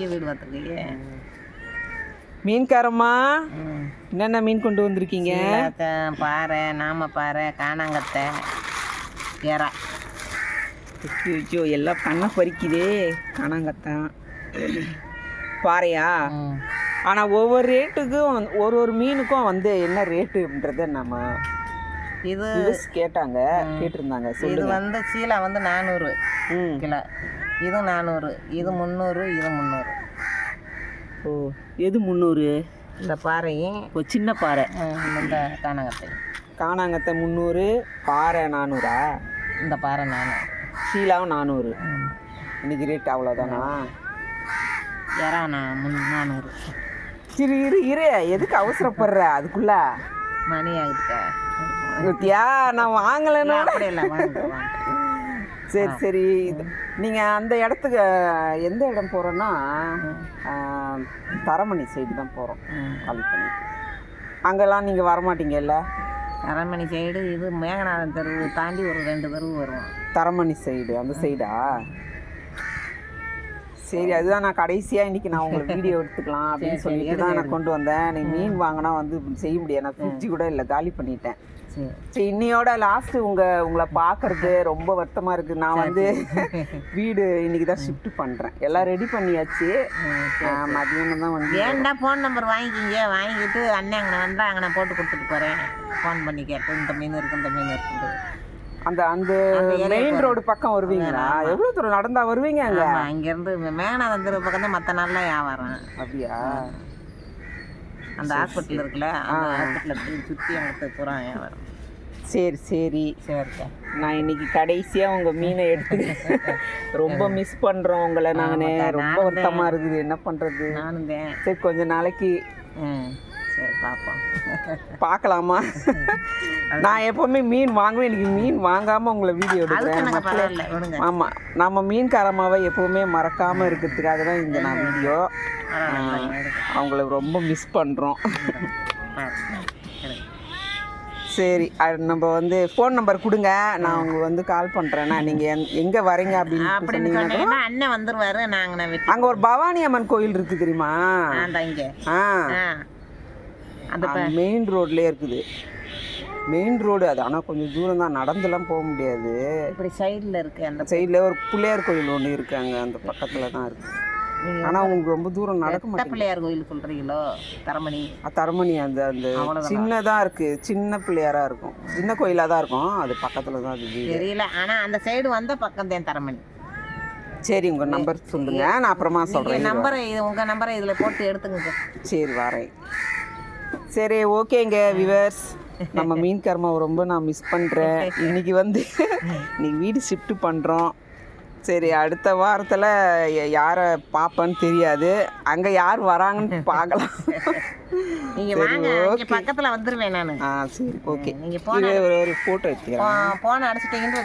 இங்கே வீடு பார்த்துருக்கீங்க. மீன்காரம்மா என்னென்ன மீன் கொண்டு வந்திருக்கீங்க? பாறை நாம பாறை காணாங்கத்தை எறா ஐயோ, எல்லாம் பண்ண பறிக்குதே காணாங்கத்தான் பாறையா. ஆனால் ஒவ்வொரு ரேட்டுக்கும் ஒரு ஒரு மீனுக்கும் வந்து என்ன ரேட்டுன்றத நம்ம இது கேட்டாங்க கேட்டிருந்தாங்க. இது வந்து சீலா வந்து நானூறு ம். கிலோ. இது நானூறு இது முந்நூறு இது முந்நூறு. ஓ எது முந்நூறு? இந்த பாறையும் ஓ சின்ன பாறை. இந்த காணாங்கத்தை காணாங்கத்தை முந்நூறு பாறை நானூறா? இந்த பாறை நானூறு. ஷீலாவும் நானூறு. இன்னைக்கு ரேட் அவ்வளோதானா எறா நான் முன் நானூறு. சரி இரு இரு. எதுக்கு அவசரப்படுற? அதுக்குள்ள. மணி ஆகுதுக்கா நான் வாங்கலைன்னா அப்படி இல்லை வாங்க வாங்க. சரி சரி. நீங்கள் அந்த இடத்துக்கு எந்த இடம் போகிறோன்னா தரமணி சைடு தான் போகிறோம். காலி பண்ணிட்டு. அங்கெல்லாம் நீங்கள் வரமாட்டீங்கல்ல? அரண்மனை சைடு இது மேகநாதன் தெருவு தாண்டி ஒரு ரெண்டு தெருவு வருவோம். தரமணி சைடு அந்த சைடா சரி அதுதான் நான் கடைசியாக இன்னைக்கு நான் உங்களுக்கு வீடியோ எடுத்துக்கலாம் அப்படின்னு சொல்லிட்டு தான் நான் கொண்டு வந்தேன். நீ மீன் வாங்கினா வந்து செய்ய முடியாது. நான் ஃப்ரிட்ஜு கூட இல்லை காலி பண்ணிட்டேன். சரி. இன்னையோட லாஸ்ட் உங்க உங்களை பார்க்கறது ரொம்ப வருத்தமா இருக்கு. நான் வந்து வீடு இன்னைக்கு தான் ஷிஃப்ட் பண்றேன். எல்லாம் ரெடி பண்ணியாச்சு. மதியானம் தான் வந்து ஏன்டா ஃபோன் நம்பர் வாங்கிக்கிங்க? வாங்கிட்டு அண்ணன் அங்கே வந்தால் அங்கே போட்டு கொடுத்துட்டு போகிறேன் ஃபோன் பண்ணி கேட்டு இந்த மீன் இருக்கு இந்த மீன் இருக்குது அந்த அந்த மெயின் ரோடு பக்கம் வருவீங்களா? எவ்வளவு தூரம் நடந்தா வருவீங்க அங்க? அங்கேருந்து மேகநாதன் தெருவு பக்கம் தான் மற்ற நாள்லாம் வியாபாரம். அப்படியா? அந்த ஹாஸ்பிட்டல் இருக்குல்ல அந்த ஹாஸ்பிட்டலில் சுற்றி அங்கே பூரா வியாபாரம். சரி சரி. சரிக்கா. நான் இன்னைக்கு கடைசியா உங்க மீனை எடுத்து ரொம்ப மிஸ் பண்றோம் உங்களை நானே. ரொம்ப வருத்தமா இருக்குது. என்ன பண்றது? நானும் சரி கொஞ்ச நாளைக்கு ம் சரி பார்ப்போம் பார்க்கலாமா நான் எப்பவுமே மீன் வாங்குவேன் இன்னைக்கு மீன் வாங்காம உங்களை வீடியோ எடுக்கிறேன். எனக்கு பரவாயில்ல விடுங்க. ஆமா நம்ம மீன்காரமாவை எப்பவுமே மறக்காம இருக்கிறதுக்காக தான் இந்த நான் வீடியோ அவங்கள ரொம்ப மிஸ் எடுங்க சரி நம்ம வந்து ஃபோன் நம்பர் கொடுங்க. நான் உங்களுக்கு வந்து கால் பண்றேன். நான் நீங்க எங்க- வரீங்க அப்படின்னு அப்படின்னு அண்ணன் வந்துருவாரு நாங்கள் அங்க ஒரு பவானி அம்மன் கோயில் இருக்கு தெரியுமா? ஆ. அந்த மெயின் ரோட்லயே இருக்குது. மெயின் ரோடு அது. ஆனால் கொஞ்சம் தூரம் தான் நடந்துலாம் போக முடியாது. இப்படி சைடில் இருக்கு அந்த சைடில் ஒரு பிள்ளையார் கோயில் ஒன்று இருக்கு அங்கே அந்த பக்கத்தில் தான் இருக்கு ஆனால் உங்களுக்கு ரொம்ப தூரம் நடக்க மாட்டேங்குது. பிள்ளையார் கோயில் சொல்கிறீங்களோ தரமணி. தரமணி அந்த அந்த? சின்னதாக இருக்கு. சின்ன பிள்ளையாரா இருக்கும். சின்ன கோயிலாக தான் இருக்கும். அது பக்கத்தில் தான் அது தெரியல. ஆனால் அந்த சைடு வந்த பக்கம் தான் தரமணி. சரி உங்கள் நம்பர் சொல்லுங்க. நான் அப்புறமா சொல்கிறேன் நம்பரை இது உங்கள் நம்பரை இதில் போட்டு எடுத்துங்க சரி வரேன். சரி ஓகேங்க விவர்ஸ் நம்ம மீன் கர்மாவை ரொம்ப நான் மிஸ் பண்ணுறேன் இன்னைக்கு வந்து இன்னைக்கு வீடு ஷிஃப்ட் பண்ணுறோம் சரி அடுத்த வாரத்தில் யாரை பார்ப்பேன்னு தெரியாது. அங்கே யார் வராங்கன்னு பார்க்கலாம் நீங்கள் வாங்க இங்கே பக்கத்தில் வந்துடுவேன் நான். ஆ சரி ஓகே. நீங்கள் போன ஒரு ஒரு ஃபோட்டோ எடுத்துக்கிறேன். போன அடிச்சிட்டிங்கன்னு